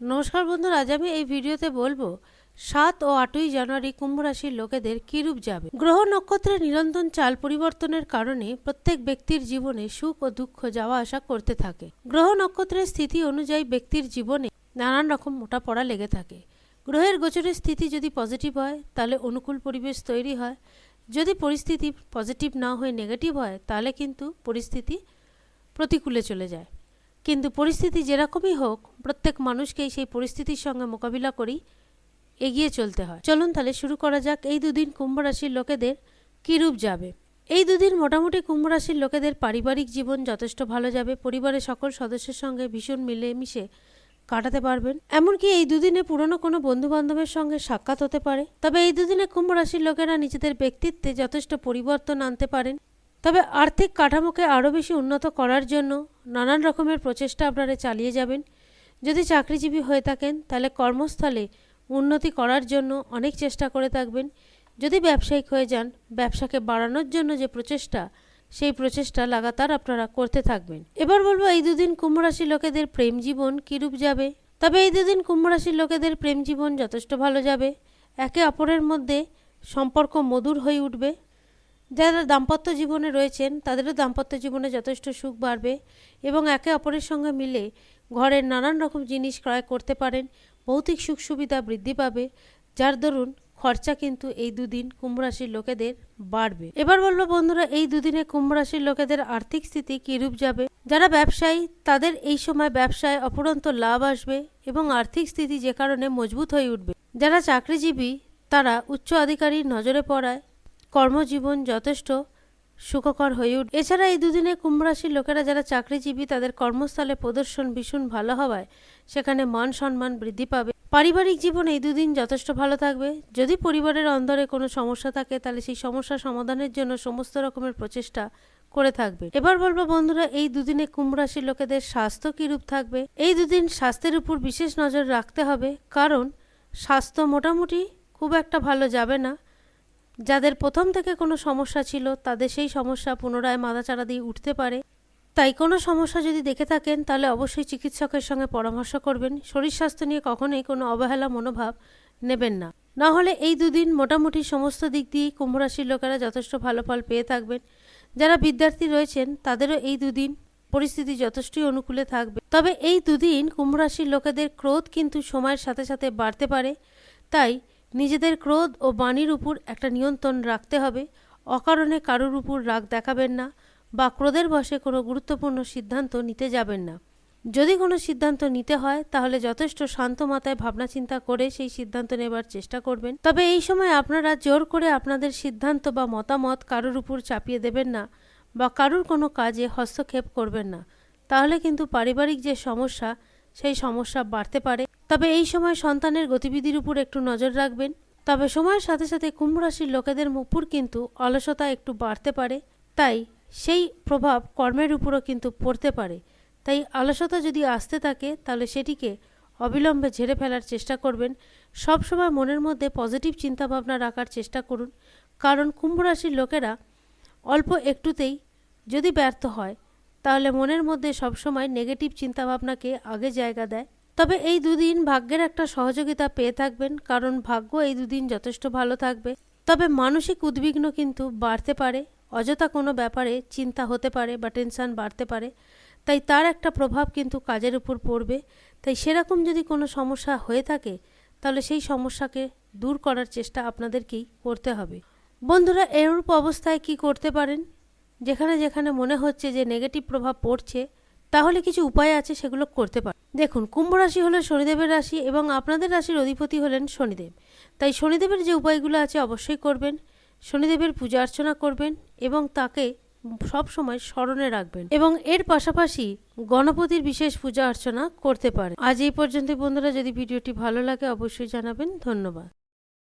নমস্কার বন্ধুরা, আজ আমি এই ভিডিওতে বলব, সাত ও আটই জানুয়ারি কুম্ভ রাশির লোকেদের কিরূপ যাবে? গ্রহ নক্ষত্রের নিরন্তর চাল পরিবর্তনের কারণে প্রত্যেক ব্যক্তির জীবনে সুখ ও দুঃখ যাওয়া আসা করতে থাকে। গ্রহ নক্ষত্রের স্থিতি অনুযায়ী ব্যক্তির জীবনে নানান রকম মোটা পড়া লেগে থাকে। গ্রহের গোচরের স্থিতি যদি পজিটিভ হয়, তাহলে অনুকূল পরিবেশ তৈরি হয়। যদি পরিস্থিতি পজিটিভ না হয়ে নেগেটিভ হয়, তাহলে কিন্তু পরিস্থিতি প্রতিকূলে চলে যায়। কিন্তু পরিস্থিতি যেরকমই হোক, প্রত্যেক মানুষকেই সেই পরিস্থিতির সঙ্গে মোকাবিলা করেই এগিয়ে চলতে হয়। চলুন তাহলে শুরু করা যাক। এই দুদিন কুম্ভ রাশির লোকেদের কীরূপ যাবে? এই দুদিন মোটামুটি কুম্ভ রাশির লোকেদের পারিবারিক জীবন যথেষ্ট ভালো যাবে। পরিবারের সকল সদস্যের সঙ্গে ভীষণ মিলেমিশে কাটাতে পারবেন। এমনকি এই দুদিনে পুরনো কোনো বন্ধু বান্ধবের সঙ্গে সাক্ষাৎ হতে পারে। তবে এই দুদিনে কুম্ভ রাশির লোকেরা নিজেদের ব্যক্তিত্বে যথেষ্ট পরিবর্তন আনতে পারেন। তবে আর্থিক কাঠামোকে আরও বেশি উন্নত করার জন্য নানান রকমের প্রচেষ্টা আপনারা চালিয়ে যাবেন। যদি চাকরিজীবী হয়ে থাকেন, তাহলে কর্মস্থলে উন্নতি করার জন্য অনেক চেষ্টা করে থাকবেন। যদি ব্যবসায়িক হয়ে যান, ব্যবসাকে বাড়ানোর জন্য যে প্রচেষ্টা, সেই প্রচেষ্টা লাগাতার আপনারা করতে থাকবেন। এবার বলব, এই দুদিন কুম্ভ রাশির লোকেদের প্রেম জীবন কীরূপ যাবে? তবে এই দুদিন কুম্ভ রাশির লোকেদের প্রেম জীবন যথেষ্ট ভালো যাবে। একে অপরের মধ্যে সম্পর্ক মধুর হয়ে উঠবে। যারা দাম্পত্য জীবনে রয়েছেন, তাদেরও দাম্পত্য জীবনে যথেষ্ট সুখ বাড়বে এবং একে অপরের সঙ্গে মিলে ঘরের নানান রকম জিনিস ক্রয় করতে পারেন। ভৌতিক সুখ সুবিধা বৃদ্ধি পাবে। যার দরুন খরচা কিন্তু এই দুদিন কুম্ভরাশির লোকেদের বাড়বে। এবার বলব বন্ধুরা, এই দুদিনে কুম্ভরাশির লোকেদের আর্থিক স্থিতি কিরূপ যাবে? যারা ব্যবসায়ী, তাদের এই সময় ব্যবসায় অপরন্ত লাভ আসবে এবং আর্থিক স্থিতি যে কারণে মজবুত হয়ে উঠবে। যারা চাকরিজীবী, তারা উচ্চ আধিকারীর নজরে পড়ায়। কর্মজীবন যথেষ্ট সুখকর হয়ে উঠবে এছাড়া এই দুদিনে কুম্ভ রাশির লোকেরা যারা চাকরিজীবী, তাদের কর্মস্থলে প্রদর্শন ভীষণ ভালো হওয়ায় সেখানে মান সম্মান বৃদ্ধি পাবে। পারিবারিক জীবন এই দুদিন যথেষ্ট ভালো থাকবে। যদি পরিবারের অন্দরে কোনো সমস্যা থাকে, তাহলে সেই সমস্যা সমাধানের জন্য সমস্ত রকমের প্রচেষ্টা করে থাকবে। এবার বলব বন্ধুরা, এই দুদিনে কুম্ভ রাশির লোকেদের স্বাস্থ্য কিরূপ থাকবে? এই দুদিন স্বাস্থ্যের উপর বিশেষ নজর রাখতে হবে, কারণ স্বাস্থ্য মোটামুটি খুব একটা ভালো যাবে না। যাদের প্রথম থেকে কোনো সমস্যা ছিল, তাদের সেই সমস্যা পুনরায় মাথাচাড়া দিয়ে উঠতে পারে। তাই কোনো সমস্যা যদি দেখে থাকেন, তাহলে অবশ্যই চিকিৎসকের সঙ্গে পরামর্শ করবেন। শরীর স্বাস্থ্য নিয়ে কখনোই কোনো অবহেলা মনোভাব নেবেন না। না হলে এই দুদিন মোটামুটি সমস্ত দিক দিয়েই কুম্ভ রাশির লোকেরা যথেষ্ট ভালো ফল পেয়ে থাকবেন। যারা বিদ্যার্থী রয়েছেন, তাদেরও এই দুদিন পরিস্থিতি যথেষ্টই অনুকূলে থাকবে। তবে এই দুদিন কুম্ভ রাশির লোকেদের ক্রোধ কিন্তু সময়ের সাথে সাথে বাড়তে পারে। তাই নিজেদের ক্রোধ ও বাণীর উপর একটা নিয়ন্ত্রণ রাখতে হবে। অকারণে কারোর উপর রাগ দেখাবেন না বা ক্রোধের বশে কোনো গুরুত্বপূর্ণ সিদ্ধান্ত নিতে যাবেন না। যদি কোনো সিদ্ধান্ত নিতে হয়, তাহলে যথেষ্ট শান্ত মাথায় ভাবনা চিন্তা করে সেই সিদ্ধান্ত নেবার চেষ্টা করবেন। তবে এই সময় আপনারা জোর করে আপনাদের সিদ্ধান্ত বা মতামত কারোর উপর চাপিয়ে দেবেন না বা কারোর কোনো কাজে হস্তক্ষেপ করবেন না। তাহলে কিন্তু পারিবারিক যে সমস্যা, সেই সমস্যা বাড়তে পারে। তবে এই সময় সন্তানের গতিবিধির উপর একটু নজর রাখবেন। তবে সময়ের সাথে সাথে কুম্ভ রাশির লোকেদের উপর কিন্তু অলসতা একটু বাড়তে পারে। তাই সেই প্রভাব কর্মের উপরও কিন্তু পড়তে পারে। তাই অলসতা যদি আসতে থাকে, তাহলে সেটিকে অবিলম্বে ঝেড়ে ফেলার চেষ্টা করবেন। সব সময় মনের মধ্যে পজিটিভ চিন্তাভাবনা রাখার চেষ্টা করুন। কারণ কুম্ভ রাশির লোকেরা অল্প একটুতেই যদি ব্যর্থ হয়, তাহলে মনের মধ্যে সবসময় নেগেটিভ চিন্তাভাবনাকে আগে জায়গা দেয়। তবে এই দুদিন ভাগ্যের একটা সহযোগিতা পেয়ে থাকবেন, কারণ ভাগ্য এই দুদিন যথেষ্ট ভালো থাকবে। তবে মানসিক উদ্বিগ্ন কিন্তু বাড়তে পারে, অযথা কোনো ব্যাপারে চিন্তা হতে পারে বা টেনশন বাড়তে পারে। তাই তার একটা প্রভাব কিন্তু কাজের উপর পড়বে। তাই সেরকম যদি কোনো সমস্যা হয়ে থাকে, তাহলে সেই সমস্যাকে দূর করার চেষ্টা আপনাদেরকেই করতে হবে। বন্ধুরা, এরূপ অবস্থায় কি করতে পারেন? যেখানে যেখানে মনে হচ্ছে যে নেগেটিভ প্রভাব পড়ছে তাহলে কিছু উপায় আছে সেগুলো করতে পারেন দেখুন, কুম্ভ রাশি হলো শনিদেবের রাশি এবং আপনাদের রাশির অধিপতি হলেন শনিদেব। তাই শনিদেবের যে উপায়গুলো আছে অবশ্যই করবেন, শনিদেবের পূজা অর্চনা করবেন এবং তাকে সব সময় স্মরণে রাখবেন এবং এর পাশাপাশি গণপতির বিশেষ পূজা অর্চনা করতে পারেন। আজ এই পর্যন্ত বন্ধুরা, যদি ভিডিওটি ভালো লাগে অবশ্যই জানাবেন। ধন্যবাদ।